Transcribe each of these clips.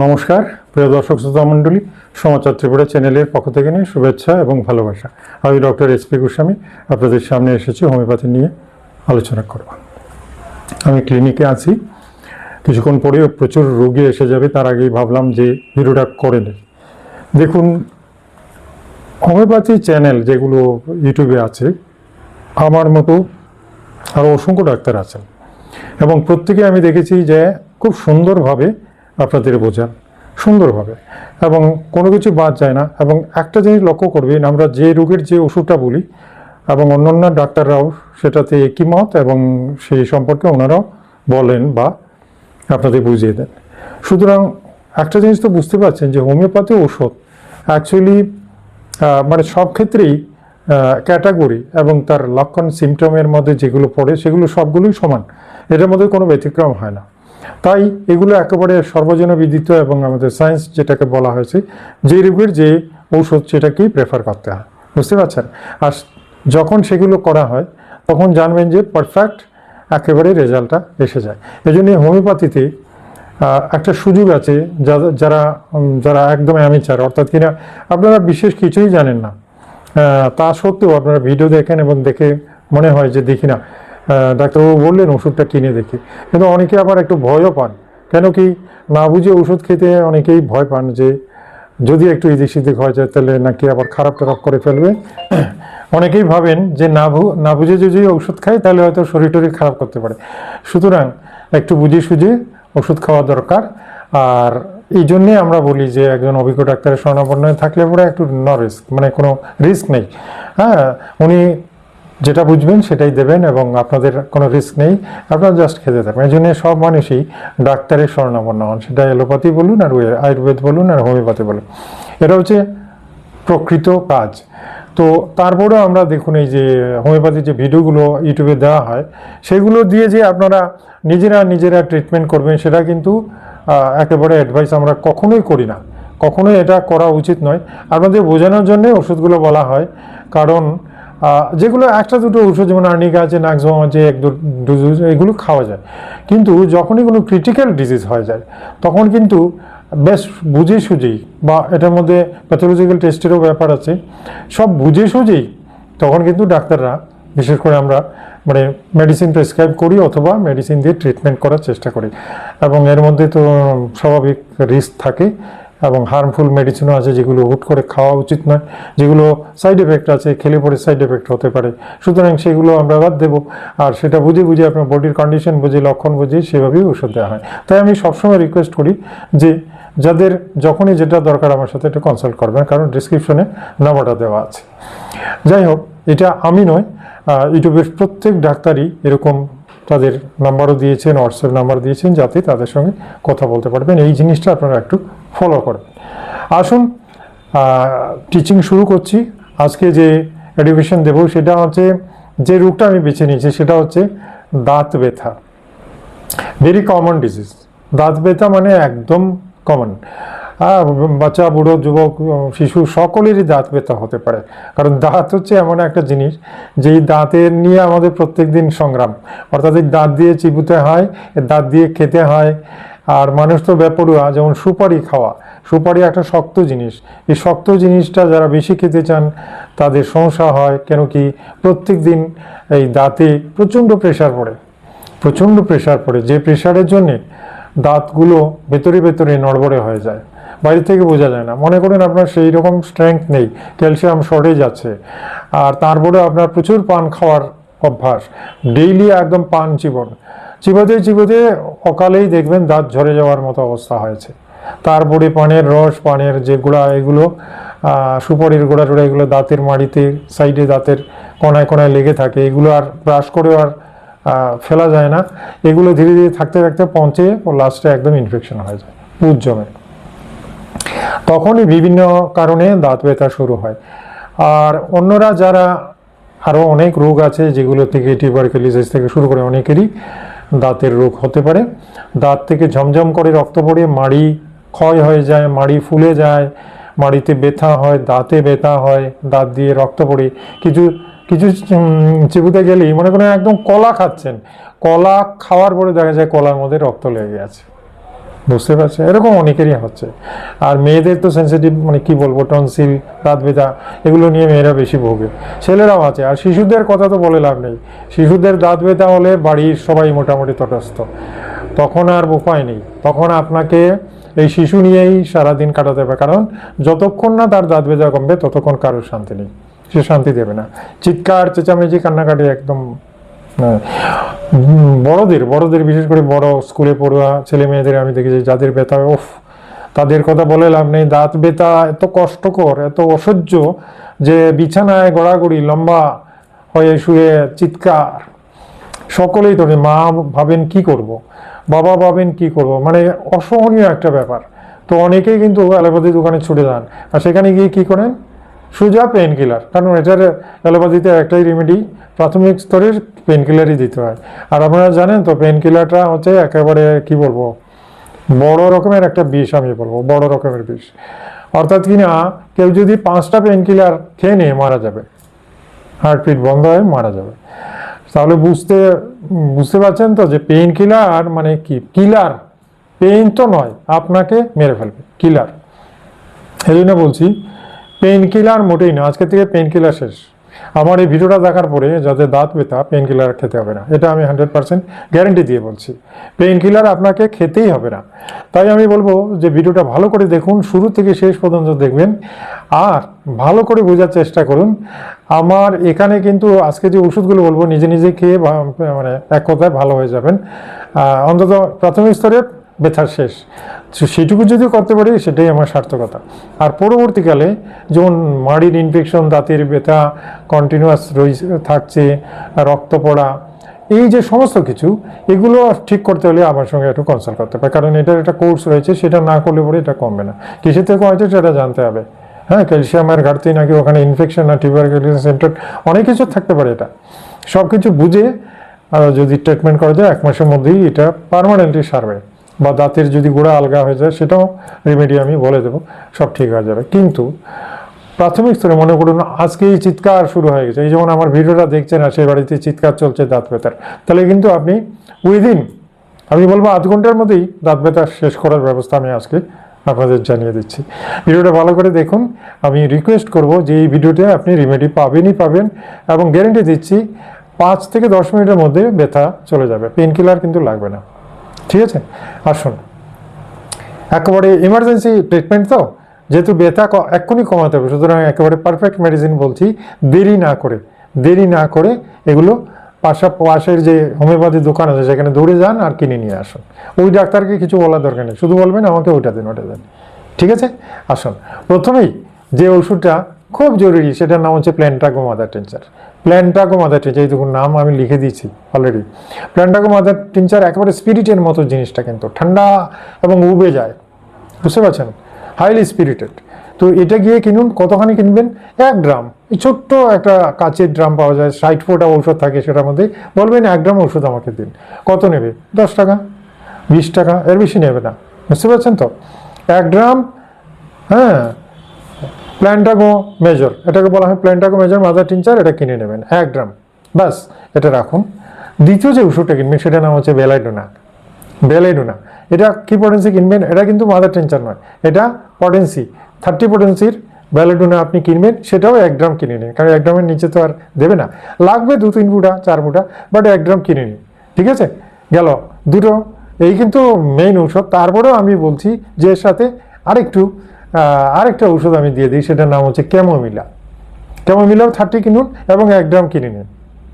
নমস্কার, প্রিয় দর্শক শ্রোতা মণ্ডলী, সমাচার ত্রিপুরা চ্যানেলের পক্ষ থেকে নিয়ে শুভেচ্ছা এবং ভালোবাসা। আমি ডক্টর এস পি গোস্বামী, আপনাদের সামনে এসেছি, হোমিওপ্যাথি নিয়ে আলোচনা করব। আমি ক্লিনিকে আছি। কিছুক্ষণ পরেও প্রচুর রোগী এসে যাবে, তার আগেই ভাবলাম যে ভিডিওটা করে নেই। দেখুন, হোমিওপ্যাথি চ্যানেল যেগুলো ইউটিউবে আছে, আমার মতো আরও অসংখ্য ডাক্তার আছেন। এবং প্রত্যেকে আমি দেখেছি যে খুব সুন্দরভাবে আপনাদের বোঝান। সুন্দরভাবে এবং কোনো কিছু বাদ যায় না। এবং একটা জিনিস লক্ষ্য করবেন, আমরা যে রোগের যে ওষুধটা বলি, এবং অন্যান্য ডাক্তাররাও সেটাতে একই মত এবং সেই সম্পর্কে ওনারাও বলেন বা আপনাদের বুঝিয়ে দেন। সুতরাং একটা জিনিস তো বুঝতে পারছেন যে হোমিওপ্যাথি ওষুধ অ্যাকচুয়ালি মানে সব ক্ষেত্রেই ক্যাটাগরি এবং তার লক্ষণ সিমটমের মধ্যে যেগুলো পড়ে, সেগুলো সবগুলোই সমান। এটার মধ্যে কোনো ব্যতিক্রম হয় না। তাই এগুলো একেবারে সর্বজন বিদিত এবং আমাদের সায়েন্স যেটাকে বলা হয়েছে, যে রোগের যে ঔষধ সেটাকেই প্রেফার করতে হয়। বুঝতে পারছেন? আর যখন সেগুলো করা হয়, তখন জানবেন যে পারফেক্ট একেবারে রেজাল্টটা এসে যায়। এই জন্য হোমিওপ্যাথিতে একটা সুযোগ আছে যারা যারা একদম অ্যামিচার অর্থাৎ কিনা আপনারা বিশেষ কিছুই জানেন না। তা সত্ত্বেও আপনারা ভিডিও দেখেন এবং দেখে মনে হয় যে দেখি না ডাক্তারবাবু বললেন ওষুধটা কিনে দেখি। কিন্তু অনেকে আবার একটু ভয়ও পান। কেন কি না বুঝে ওষুধ খেতে অনেকেই ভয় পান যে যদি একটু এদিক সেদিক হয়ে যায় তাহলে নাকি আবার খারাপ টারাপ করে ফেলবে। অনেকেই ভাবেন যে না না বুঝে যদি ওষুধ খায় তাহলে হয়তো শরীর টরীর খারাপ করতে পারে। সুতরাং একটু বুঝে সুঝে ওষুধ খাওয়া দরকার। আর এই জন্যে আমরা বলি যে একজন অভিজ্ঞ ডাক্তারের শরণাপন্ন থাকলে পরে একটু ন রিস্ক মানে কোনো রিস্ক নেই। হ্যাঁ উনি যেটা বুঝবেন সেটাই দেবেন এবং আপনাদের কোনো রিস্ক নেই। আপনারা জাস্ট খেতে থাকবেন এই জন্য সব মানুষই ডাক্তারের শরণাপন্ন হন। সেটা অ্যালোপ্যাথি বলুন আর আয়ুর্বেদ বলুন আর হোমিওপ্যাথি বলুন। এটা হচ্ছে প্রকৃত কাজ। তো তারপরেও আমরা দেখুন এই যে হোমিওপ্যাথির যে ভিডিওগুলো ইউটিউবে দেওয়া হয়, সেগুলো দিয়ে যে আপনারা নিজেরা নিজেরা ট্রিটমেন্ট করবেন, সেটা কিন্তু একেবারে অ্যাডভাইস আমরা কখনোই করি না। কখনোই এটা করা উচিত নয়। আপনাদের বোঝানোর জন্য ওষুধগুলো বলা হয়। কারণ যেগুলো একটা দুটো ওষুধ যেমন আর্নিকা আছে নাক্সোম আছে, এক দু ডোজ এগুলো খাওয়া যায়। কিন্তু যখনই কোনো ক্রিটিক্যাল ডিজিজ হয়ে যায়, তখন কিন্তু বেশ বুঝে সুঝেই বা এটার মধ্যে প্যাথোলজিক্যাল টেস্টেরও ব্যাপার আছে, সব বুঝে সুঝেই তখন কিন্তু ডাক্তাররা, বিশেষ করে আমরা মানে মেডিসিন প্রেসক্রাইব করি অথবা মেডিসিন দিয়ে ট্রিটমেন্ট করার চেষ্টা করি। এবং এর মধ্যে তো স্বাভাবিক রিস্ক থাকে। এবং হার্মফুল মেডিসিনও আছে যেগুলো হুট করে খাওয়া উচিত নয়, যেগুলো সাইড এফেক্ট আছে, খেলে পরে সাইড এফেক্ট হতে পারে। সুতরাং সেগুলো আমরা বাদ দেবো। আর সেটা বুঝে বুঝে আপনার বডির কন্ডিশন বুঝে, লক্ষণ বুঝে সেভাবেই ওষুধ দেওয়া হয়। তাই আমি সবসময় রিকোয়েস্ট করি যে যাদের যখনই যেটা দরকার আমার সাথে একটু কনসাল্ট করবেন, কারণ ডিসক্রিপশনে নাম্বারটা দেওয়া আছে। যাই হোক, এটা আমি নয় ইউটিউবের প্রত্যেক ডাক্তারই এরকম তাদের নাম্বারও দিয়েছেন হোয়াটসঅ্যাপ নাম্বার দিয়েছেন, যাতে তাদের সঙ্গে কথা বলতে পারবেন। এই জিনিসটা আপনারা একটু ফলো করবেন আসুন টিচিং শুরু করছি। আজকে যে এডুকেশন দেব সেটা হচ্ছে, যে রোগটা আমি বেছে নিয়েছি সেটা হচ্ছে দাঁত ব্যথা। ভেরি কমন ডিজিজ দাঁত ব্যথা মানে একদম কমন বাচ্চা, বুড়ো, যুবক, শিশু সকলেরই দাঁত ব্যথা হতে পারে। কারণ দাঁত হচ্ছে এমন একটা জিনিস, যেই দাঁতের নিয়ে আমাদের প্রত্যেক দিন সংগ্রাম। অর্থাৎ দাঁত দিয়ে চিবুতে হয় দাঁত দিয়ে খেতে হয় আর মানুষ তো ব্যাপরুয়া যেমন সুপারি খাওয়া। সুপারি একটা শক্ত জিনিস। এই শক্ত জিনিসটা যারা বেশি খেতে চান, তাদের সমস্যা হয় কেন কি? প্রত্যেক দিন এই দাঁতে প্রচণ্ড প্রেশার পড়ে। প্রচণ্ড প্রেশার পড়ে। যে প্রেশারের জন্যে দাঁতগুলো ভেতরে ভেতরে নড়বড়ে হয়ে যায়। বাইরে থেকে বোঝা যায় না। মনে করেন আপনার সেই রকম স্ট্রেংথ নেই। ক্যালসিয়াম শর্টেজ আছে। আর তারপরে আপনার প্রচুর পান খাওয়ার অভ্যাস। ডেইলি একদম পান জীবন চিবোতে চিবোতে অকালেই দেখবেন দাঁত ঝরে যাওয়ার মতো অবস্থা হয়েছে। তারপরে পানের রস, পানের যে গুঁড়া, এগুলো সুপারির গোড়া টোড়া, এগুলো দাঁতের মাড়িতে, সাইডে দাঁতের কোনায় কোনায় লেগে থাকে। এগুলো আর ব্রাশ করেও আর ফেলা যায় না। এগুলো ধীরে ধীরে থাকতে থাকতে পৌঁছে ও লাস্টে একদম ইনফেকশন হয়ে যায় পুজ জমে। তখনই বিভিন্ন কারণে দাঁত ব্যথা শুরু হয়। আর অন্যরা যারা আরও অনেক রোগ আছে, যেগুলো থেকে টিউবারকুলোসিস থেকে শুরু করে অনেকেরই দাঁতের রোগ হতে পারে। দাঁত থেকে ঝমঝম করে রক্ত পড়ে, মাড়ি ক্ষয় হয়ে যায়, মাড়ি ফুলে যায়, মাড়িতে ব্যথা হয়, দাঁতে ব্যথা হয়, দাঁত দিয়ে রক্ত পড়ে। কিছু কিছু চিবুতে গেলেই মনে করেন একদম কলা খাচ্ছেন। কলা খাওয়ার পরে দেখা যায় কলার মধ্যে রক্ত লেগে আছে বুঝতে পারছে। এরকম অনেকেরই হচ্ছে। আর মেয়েদের তো সেন্সিটিভ মানে কি বলব টনসিল দাঁত ব্যথা এগুলো নিয়ে মেয়েরা বেশি ভোগে। ছেলেরাও আছে, আর শিশুদের কথা তো বলে লাভ নেই। শিশুদের দাঁত ব্যথা হলে বাড়ির সবাই মোটামুটি তটস্থ। তখন আর উপায় নেই। তখন আপনাকে এই শিশু নিয়েই সারাদিন কাটাতে হবে। কারণ যতক্ষণ না তার দাঁত ব্যথা কমবে, ততক্ষণ কারোর শান্তি নেই। সে শান্তি দেবে না। চিৎকার, চেঁচামেচি, কান্নাকাটি একদম বড়দের বড়দের, বিশেষ করে বড় স্কুলে পড়ুয়া ছেলে মেয়েদের আমি দেখেছি যাদের ব্যথা ওফ তাদের কথা বলে লাভ নেই দাঁত ব্যথা এত কষ্টকর, এত অসহ্য যে বিছানায় গড়াগড়ি, লম্বা হয়ে শুয়ে চিৎকার সকলেই তো মা ভাবেন কি করব। বাবা ভাবেন কি করব। মানে অসহনীয় একটা ব্যাপার তো অনেকেই কিন্তু অ্যালোপ্যাথি দোকানে ছুটে যান আর সেখানে গিয়ে কি করেন সোজা পেন কিলার কারণ এটার অ্যালোপ্যাথিতে একটাই রেমেডি প্রাথমিক স্তরের পেন কিলারই দিতে হয়। আর আপনারা জানেন তো পেন কিলারটা হচ্ছে একেবারে, কি বলব, বড় রকমের একটা বিষ, আমি বলব, বড় রকমের বিষ। অর্থাৎ কিনা কেউ যদি পাঁচটা পেন কিলার খেয়ে নিয়ে মারা যাবে হার্টবিট বন্ধ হয়ে মারা যাবে, তাহলে বুঝতে বুঝতে পারছেন তো যে পেন কিলার মানে কি? কিলার পেইন তো নয়, আপনাকে মেরে ফেলবে কিলার এই জন্য বলছি পেইন কিলার মোটেই না আজকে থেকে পেন কিলার শেষ। আমার এই ভিডিওটা দেখার পরে যাদের দাঁত ব্যথা পেইন কিলার খেতে হবে না। এটা আমি হান্ড্রেড পার্সেন্ট গ্যারেন্টি দিয়ে বলছি। পেইন কিলার আপনাকে খেতেই হবে না। তাই আমি বলব যে ভিডিওটা ভালো করে দেখুন, শুরু থেকে শেষ পর্যন্ত দেখবেন। আর ভালো করে বোঝার চেষ্টা করুন। আমার এখানে কিন্তু আজকে যে ওষুধগুলো বলব, নিজে নিজে খেয়ে মানে এক কথায় ভালো হয়ে যাবেন। অন্তত প্রাথমিক স্তরে ব্যথার শেষ। সেটুকু যদি করতে পারি, সেটাই আমার সার্থকতা। আর পরবর্তীকালে যেমন মাড়ির ইনফেকশন দাঁতের ব্যথা কন্টিনিউয়াস রয়েছে থাকছে, রক্ত পড়া, এই যে সমস্ত কিছু, এগুলো ঠিক করতে হলে আমার সঙ্গে একটু কনসাল্ট করতে হবে। কারণ এটার একটা কোর্স রয়েছে, সেটা না করলে পরে এটা কমবে না। কিসের থেকে হয়তো সেটা জানতে হবে। হ্যাঁ ক্যালসিয়ামের ঘাটতি নাকি ওখানে ইনফেকশন না টিউবারকুলোসিস সেন্টার অনেক কিছু থাকতে পারে এটা। সব কিছু বুঝে যদি ট্রিটমেন্ট করা যায়, এক মাসের মধ্যেই এটা পার্মানেন্টলি সারবে। বা দাঁতের যদি গোড়া আলগা হয়ে যায়, সেটাও রেমেডি আমি বলে দেবো। সব ঠিক হয়ে যাবে। কিন্তু প্রাথমিক স্তরে মনে করুন, আজকেই চিৎকার শুরু হয়ে গেছে। এই যেমন আমার ভিডিওটা দেখছেন আর সেই বাড়িতে চিৎকার চলছে দাঁত ব্যথার। তাহলে কিন্তু আপনি উইদিন আমি বলব আধ ঘণ্টার মধ্যেই দাঁত ব্যথা শেষ করার ব্যবস্থা আমি আজকে আপনাদের জানিয়ে দিচ্ছি। ভিডিওটা ভালো করে দেখুন। আমি রিকোয়েস্ট করব যে এই ভিডিওতে আপনি রেমেডি পাবেনই পাবেন এবং গ্যারেন্টি দিচ্ছি, পাঁচ থেকে দশ মিনিটের মধ্যে ব্যথা চলে যাবে। পেন কিলার কিন্তু লাগবে না। ঠিক আছে? আসুন একেবারে ইমার্জেন্সি ট্রিটমেন্ট তো, যেহেতু ব্যথা এক্ষুনি কমাতে হবে, সুতরাং একেবারে পারফেক্ট মেডিসিন বলছি, দেরি না করে, দেরি না করে এগুলো পাশা পাশের যে হোমিওপ্যাথি দোকান আছে, সেখানে দৌড়ে যান আর কিনে নিয়ে আসুন। ওই ডাক্তারকে কিছু বলার দরকার নেই, শুধু বলবেন আমাকে ওইটা দিন ওটা দিন। ঠিক আছে? আসুন, প্রথমেই যে ওষুধটা খুব জরুরি, সেটার নাম হচ্ছে plantago mother tincture plantago mother tincture এই দেখুন, নাম আমি লিখে দিয়েছি অলরেডি প্ল্যান্টাগো মাদার টিনচার একেবারে স্পিরিটের মতো জিনিসটা কিন্তু, ঠান্ডা এবং উবে যায়। বুঝতে পারছেন? হাইলি স্পিরিটেড তো এটা গিয়ে কিনুন, কতখানি কিনবেন? এক ড্রাম এই ছোট্ট একটা কাচের ড্রাম পাওয়া যায়, ষাট ফোটা ঔষধ থাকে সেটার মধ্যে বলবেন এক ড্রাম ওষুধ আমাকে দিন। কত নেবে? দশ টাকা? বিশ টাকা? এর বেশি নেবে না। বুঝতে পারছেন তো? এক ড্রাম হ্যাঁ। প্ল্যান্টাগো মেজর, এটাকে বলা হয় প্ল্যান্টাগো মেজর, মাদার টিনচার, এটা কিনে নেবেন, এক গ্রাম বাস এটা রাখুন। দ্বিতীয় যে ওষুধটা কিনবেন, সেটার নাম হচ্ছে বেলাইডোনা বেলাইডোনা এটা কি পটেন্সি কিনবেন? এটা কিন্তু মাদার টেনচার নয়, এটা পটেন্সি থার্টি পটেন্সির বেলাইডোনা আপনি কিনবেন, সেটাও এক গ্রাম কিনে নিন, কারণ এক গ্রামের নিচে তো আর দেবে না। লাগবে দু, তিন ফুটা, চার ফুটা বাট এক গ্রাম কিনে নিন, ঠিক আছে? গেল, দুটো, এই কিন্তু মেইন ঔষধ। তারপরেও আমি বলছি যে এর সাথে আরেকটু আরেকটা ওষুধ আমি দিয়ে দিই, সেটার নাম হচ্ছে ক্যামোমিলা। ক্যামোমিলাও থার্টি কিনুন এবং এক গ্রাম কিনে নিন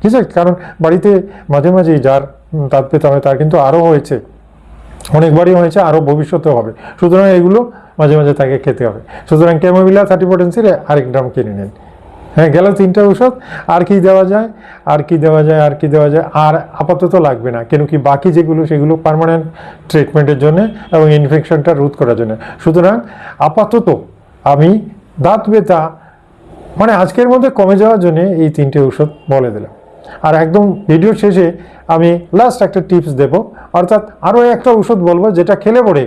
ঠিক আছে? কারণ বাড়িতে মাঝে মাঝেই যার তাঁত পেতে হয়, তার কিন্তু আরও হয়েছে। অনেকবারই হয়েছে, আরও ভবিষ্যতেও হবে। সুতরাং এগুলো মাঝে মাঝে তাকে খেতে হবে। সুতরাং ক্যামোমিলা থার্টি পটেন্সির আরেক গ্রাম কিনে নিন হ্যাঁ গেল তিনটা ঔষধ, আর কি দেওয়া যায়, আর কি দেওয়া যায়, আর কি দেওয়া যায়, আর আপাতত লাগবে না, কেন কি বাকি যেগুলো, সেগুলো পার্মানেন্ট ট্রিটমেন্টের জন্য এবং ইনফেকশনটা রোধ করার জন্য। সুতরাং আপাতত আমি দাঁত ব্যথা মানে আজকের মধ্যে কমে যাওয়ার জন্য এই তিনটে ওষুধ বলে দিলাম। আর একদম ভিডিওর শেষে আমি লাস্ট একটা টিপস দেব, অর্থাৎ আরও একটা ওষুধ বলব, যেটা খেলে পরে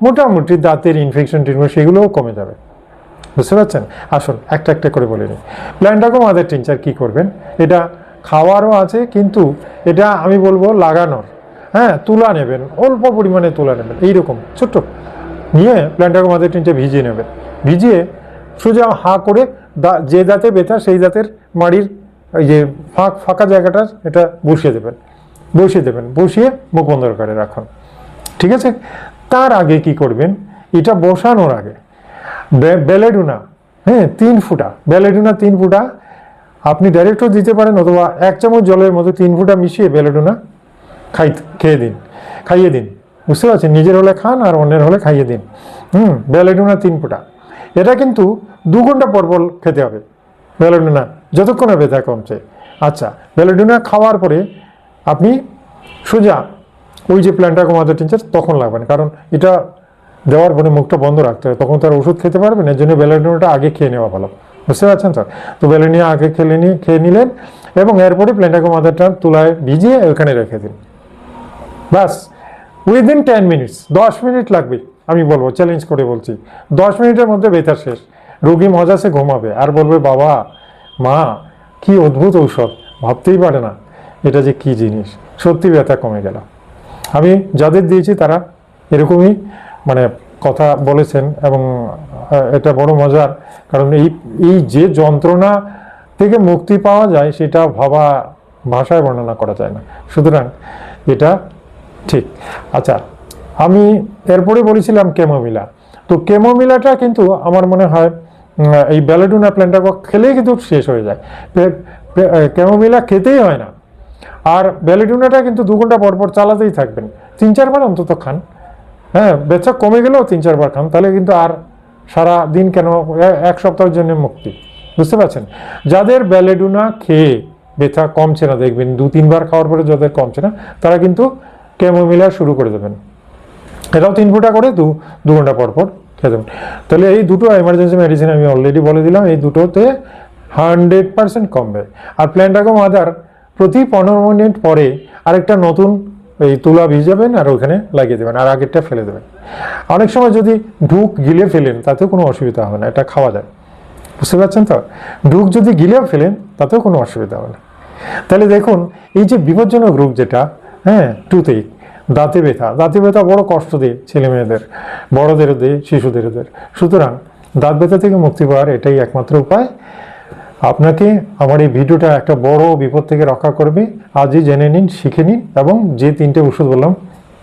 মোটামুটি দাঁতের ইনফেকশন ট্রিটমেন্ট সেগুলোও কমে যাবে। বুঝতে পারছেন? আসুন, একটা একটা করে বলে নিই। প্ল্যান্টাকো মাদার টিনচার কী করবেন? এটা খাওয়ারও আছে, কিন্তু এটা আমি বলব লাগানোর। হ্যাঁ তুলা নেবেন, অল্প পরিমাণে তুলা নেবেন, এইরকম, ছোট্ট। নিয়ে প্ল্যান্টাকে মাদের টিনটা ভিজিয়ে নেবেন। ভিজিয়ে সোজা হা করে দা, যে দাঁতে ব্যথা, সেই দাঁতের মাড়ির ওই যে ফাঁক, ফাঁকা জায়গাটা, এটা বসিয়ে দেবেন। বসিয়ে দেবেন, বসিয়ে মুখ বন্ধ করে রাখুন। ঠিক আছে? তার আগে কি করবেন? এটা বসানোর আগে বেলেডুনা। হ্যাঁ তিন ফুটা। বেলেডুনা তিন ফুটা। আপনি ডাইরেক্টও দিতে পারেন অথবা এক চামচ জলের মধ্যে তিন ফুটা মিশিয়ে বেলেডুনা খাই খেয়ে দিন, খাইয়ে দিন। বুঝতে পারছেন? নিজের হলে খান আর অন্যের হলে খাইয়ে দিন। হুম, বেলেডুনা তিন ফুটা। এটা কিন্তু দু ঘণ্টা পর পর খেতে হবে। বেলেডুনা যতক্ষণে ব্যথা কমছে। আচ্ছা বেলেডুনা খাওয়ার পরে আপনি সোজা ওই যে প্ল্যানটা কমাতে টিনচার তখন লাগবে না। কারণ এটা দেওয়ার পরে মুখটা বন্ধ রাখতে হবে তখন তার ওষুধ খেতে পারবেন এর জন্য বেলেডুনাটা আগে খেয়ে নেওয়া ভালো। বুঝতে পারছেন স্যার? তো বেলেনিয়া আগে খেলে নিয়ে খেয়ে নিলেন এবং এরপরে প্ল্যান্টাকো মাদারটা তুলায় ভিজিয়ে ওখানে রেখে দিন। ব্যাস উইদিন টেন মিনিটস দশ মিনিট লাগবে, আমি বলব চ্যালেঞ্জ করে বলছি। দশ মিনিটের মধ্যে বেতার শেষ, রোগী মজাসে ঘুমাবে, আর বলবে, বাবা, মা, কি অদ্ভুত ঔষধ, ভাবতেই পারে না, এটা যে কি জিনিস। সত্যি ব্যথা কমে গেল। আমি যাদের দিয়েছি তারা এরকমই মানে কথা বলেছেন এবং এটা বড় মজার কারণ এই এই যে যন্ত্রণা থেকে মুক্তি পাওয়া যায় সেটা ভাবা ভাষায় বর্ণনা করা যায় না। সুতরাং এটা ঠিক। আচ্ছা আমি এরপরে বলেছিলাম কেমোমিলা। তো কেমোমিলাটা কিন্তু আমার মনে হয় এই ব্যালেডুনা প্ল্যান্টাকে খেলেই কিন্তু শেষ হয়ে যায়। কেমোমিলা খেতেই হয় না। আর ব্যালিডুনাটা কিন্তু দু ঘণ্টা পর পর চালাতেই থাকবেন। তিন চারবার অন্তত খান। হ্যাঁ ব্যথা কমে গেলেও তিন চারবার খান, তাহলে কিন্তু আর সারা দিন কেন এক সপ্তাহের জন্য মুক্তি? বুঝতে পারছেন? যাদের ব্যালেডুনা খেয়ে ব্যথা কমছে না, দেখবেন দু, তিনবার খাওয়ার পরে যাদের কমছে না, তারা কিন্তু কেমোমিলা শুরু করে দেবেন। এটাও তিন ফুটা করে দু দু ঘণ্টা পর পর খেতে তাহলে এই দুটো এমার্জেন্সি মেডিসিন আমি অলরেডি বলে দিলাম, এই দুটোতে হান্ড্রেড পার্সেন্ট কমবে। আর প্ল্যান্টাকম আদার, প্রতি পনেরো মিনিট পরে আরেকটা নতুন এই তুলা ভিজাবেন আর ওখানে লাগিয়ে দেবেন, আর আগেরটা ফেলে দেবেন। অনেক সময় যদি ঢুক গিলে ফেলেন, তাতেও কোনো অসুবিধা হবে না, এটা খাওয়া যায়। বুঝতে পারছেন তো? ঢুক যদি গিলেও ফেলেন, তাতেও কোনো অসুবিধা হবে না। তাহলে দেখুন, এই যে বিপজ্জনক রোগ যেটা হ্যাঁ টুথেক দাঁতে ব্যথা দাঁতে ব্যথা বড় কষ্ট দেয় ছেলে মেয়েদের বড়দেরও দেয় শিশুদেরও দেয়। সুতরাং দাঁত ব্যথা থেকে মুক্তি পাওয়ার এটাই একমাত্র উপায়। আপনাকে আমার এই ভিডিওটা একটা বড় বিপদ থেকে রক্ষা করবে। আজই জেনে নিন, শিখে নিন এবং যে তিনটে ওষুধ বললাম,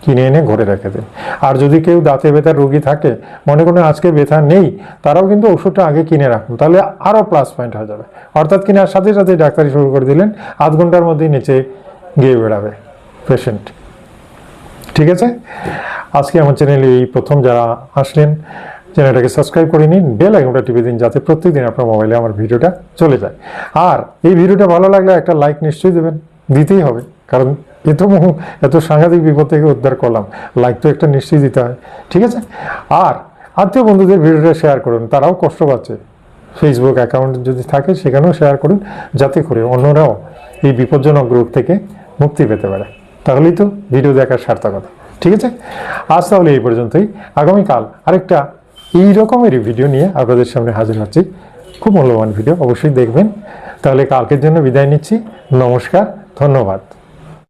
কিনে এনে ঘরে রেখে দিন। আর যদি কেউ দাঁতে ব্যথার রোগী থাকে, মনে করেন আজকে ব্যথা নেই, তারাও কিন্তু ওষুধটা আগে কিনে রাখুন, তাহলে আরও প্লাস পয়েন্ট হয়ে যাবে। অর্থাৎ কেনার সাথে সাথে ডাক্তারি শুরু করে দিলেন, আধ ঘণ্টার মধ্যেই নিচে গিয়ে বেড়াবে পেশেন্ট ঠিক আছে? আজকে আমার চ্যানেলে এই প্রথম যারা আসলেন চ্যানেলটাকে সাবস্ক্রাইব করে নিন, বেল আইকনটা টিপে দিন যাতে প্রত্যেকদিন আপনার মোবাইলে আমার ভিডিওটা চলে যায়। আর এই ভিডিওটা ভালো লাগলে একটা লাইক নিশ্চয়ই দেবেন, দিতেই হবে, কারণ এত এত সাংঘাতিক বিপদ থেকে উদ্ধার করলাম, লাইক তো একটা নিশ্চয়ই দিতে হয়, ঠিক আছে? আর আত্মীয় বন্ধুদের ভিডিওটা শেয়ার করুন, তারাও কষ্ট পাচ্ছে। ফেসবুক অ্যাকাউন্ট যদি থাকে, সেখানেও শেয়ার করুন, যাতে করে অন্যরাও এই বিপজ্জনক রোগ থেকে মুক্তি পেতে পারে। তাহলেই তো ভিডিও দেখার সার্থকতা, ঠিক আছে? আজ তাহলে এই পর্যন্তই। আগামীকাল আরেকটা এই রকমেরই ভিডিও নিয়ে আপনাদের সামনে হাজির হচ্ছি। খুব মূল্যবান ভিডিও, অবশ্যই দেখবেন। তাহলে কালকের জন্য বিদায় নিচ্ছি। নমস্কার, ধন্যবাদ।